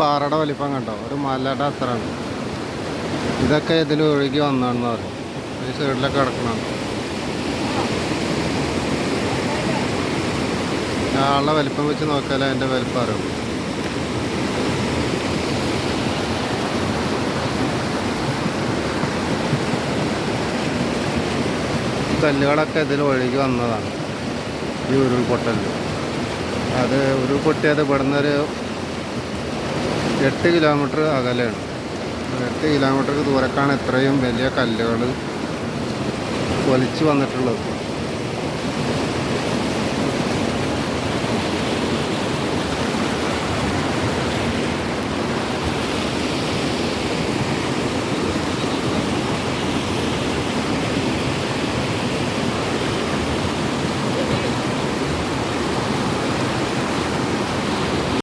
പാറയുടെ വലിപ്പം കണ്ടോ? ഒരു മലയുടെ അത്രയാണ്. ഇതൊക്കെ ഇതിൽ ഒഴുകി വന്നാണെന്ന് പറയും. ഈ സൈഡിലൊക്കെ കിടക്കണം ആളുടെ വലിപ്പം വെച്ച് നോക്കിയാലേ അതിന്റെ വലിപ്പം അറിയും. കല്ലുകളൊക്കെ ഇതിൽ ഒഴുകി വന്നതാണ്. ഈ ഉരുൾപൊട്ടലിൽ അത് ഉരുൾപൊട്ടിയത് ഇവിടുന്ന് ഒരു എട്ട് കിലോമീറ്റർ അകലെയാണ്. എട്ട് കിലോമീറ്റർ ദൂരക്കാണ് ഇത്രയും വലിയ കല്ലുകൾ ഒലിച്ചു വന്നിട്ടുള്ളത്.